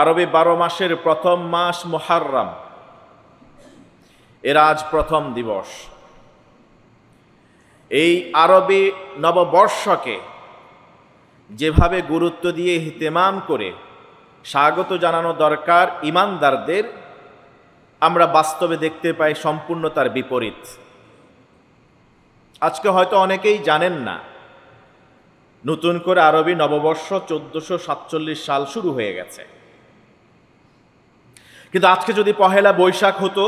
আরবি বারো মাসের প্রথম মাস মোহাররাম। এর আজ প্রথম দিবস। এই আরবি নববর্ষকে যেভাবে গুরুত্ব দিয়ে হিতেমাম করে স্বাগত জানানো দরকার ইমানদারদের, আমরা বাস্তবে দেখতে পাই সম্পূর্ণ তার বিপরীত। আজকে হয়তো অনেকেই জানেন না, নতুন করে আরবি নববর্ষ চোদ্দশো সাতচল্লিশ সাল শুরু হয়ে গেছে। কিন্তু আজকে যদি পহেলা বৈশাখ হতো,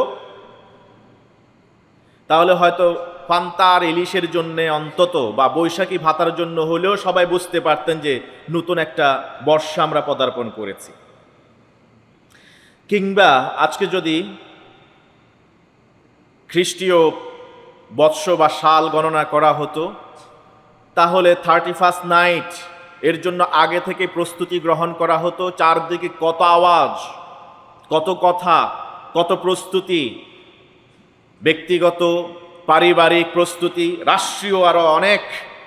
তাহলে হয়তো পান্তা আর ইলিশের জন্য অন্তত বা বৈশাখী ভাতার জন্য হলেও সবাই বুঝতে পারতেন যে নতুন একটা বর্ষা আমরা পদার্পণ করেছি। কিংবা আজকে যদি খ্রিস্টীয় বৎস বা সাল গণনা করা হতো, তাহলে থার্টি ফার্স্ট নাইট এর জন্য আগে থেকে প্রস্তুতি গ্রহণ করা হতো, চারদিকে কত আওয়াজ কত কথা, কত প্রস্তুতি, ব্যক্তিগত, পারিবারিক প্রস্তুতি, রাষ্ট্রীয় আরও অনেক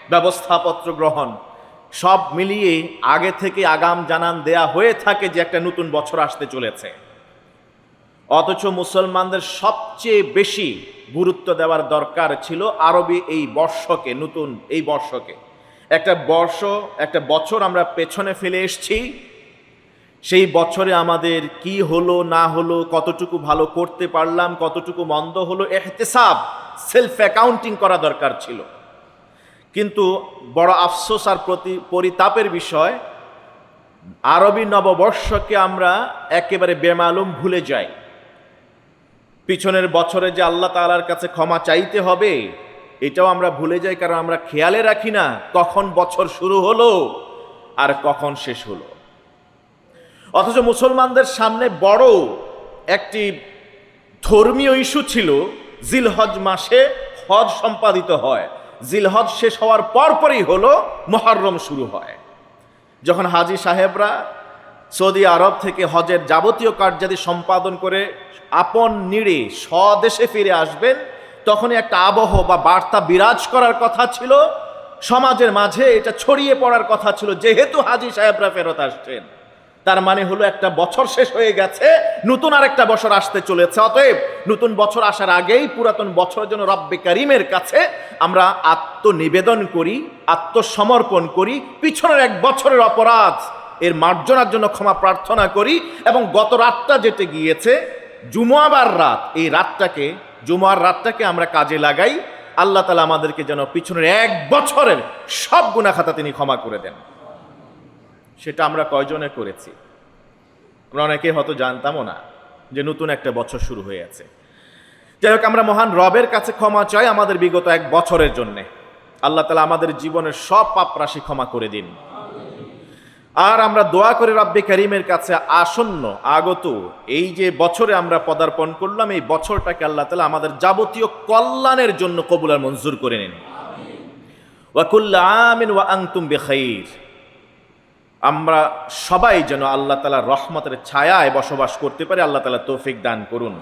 ব্যবস্থাপত্র গ্রহণ, সব মিলিয়ে আগে থেকে আগাম জানান দেয়া হয়ে থাকে যে একটা নতুন বছর আসতে চলেছে। অথচ মুসলমানদের সবচেয়ে বেশি গুরুত্ব দেওয়ার দরকার ছিল আরবি এই বর্ষকে, নতুন এই বর্ষকে। একটা বর্ষ, একটা বছর আমরা পেছনে ফেলে এসছি সেই বছরে আমাদের কি হলো, না হলো, কতটুকু ভালো করতে পারলাম, কতটুকু মন্দ হলো, এহতেসাব সেলফ অ্যাকাউন্টিং করা দরকার ছিল। কিন্তু বড় আফসোস আর প্রতি, পরিতাপের বিষয়, আরবি নববর্ষকে আমরা একেবারে বেমালুম ভুলে যাই। পিছনের বছরে যে আল্লাহ তালার কাছে ক্ষমা চাইতে হবে, এটাও আমরা ভুলে যাই, কারণ আমরা খেয়ালে রাখি না কখন বছর শুরু হলো আর কখন শেষ হলো। অথচ মুসলমানদের সামনে বড় একটি ধর্মীয় ইস্যু ছিল, জিলহজ মাসে হজ সম্পাদিত হয়। জিলহজ শেষ হওয়ার পরপরই হলো মহরম শুরু হয়। যখন হাজি সাহেবরা সৌদি আরব থেকে হজের যাবতীয় কার্যাদি সম্পাদন করে আপন নিড়ে স্বদেশে ফিরে আসবেন, তখনই একটা আবহ বা বার্তা বিরাজ করার কথা ছিল। সমাজের মাঝে এটা ছড়িয়ে পড়ার কথা ছিল, যেহেতু হাজি সাহেবরা ফেরত আসছেন। তার মানে হলো একটা বছর শেষ হয়ে গেছে, নতুন আরেকটা বছর আসতে চলেছে। অতএব নতুন বছর আসার আগেই পুরাতন বছরের জন্য রব্বে করিমের কাছে আমরা আত্মনিবেদন করি, আত্মসমর্পণ করি, পিছনের এক বছরের অপরাধ এর মার্জনার জন্য ক্ষমা প্রার্থনা করি এবং গত রাতটা যেতে গিয়েছে জুমাবার রাত, এই রাতটাকে জুমার রাতটাকে আমরা কাজে লাগাই। আল্লাহ তালা আমাদেরকে যেন পিছনের এক বছরের সব গুণা খাতা তিনি ক্ষমা করে দেন। সেটা আমরা কয়জনে করেছি? আমরা অনেকে হয়তো জানতামও না যে নতুন একটা বছর শুরু হয়ে আছে যাই হোক, আমরা মহান রবের কাছে ক্ষমা চাই আমাদের বিগত এক বছরের জন্যে। আল্লাহ তালা আমাদের জীবনের সব পাপ রাশি ক্ষমা করে দিন। আর আমরা দোয়া করে রব্বে করিমের কাছে আসন্ন, আগত এই যে বছরে আমরা পদার্পণ করলাম, এই বছরটাকে আল্লাহ তালা আমাদের যাবতীয় কল্যাণের জন্য কবুলার মঞ্জুর করে নিন। ওয়াকুল্লা আমিন ওয়া আংতুম বেখাইর। আমরা সবাই যেন আল্লাহ তালা রহমতের ছায়ায় বসবাস করতে পারি, আল্লাহ তালা তৌফিক দান করুন।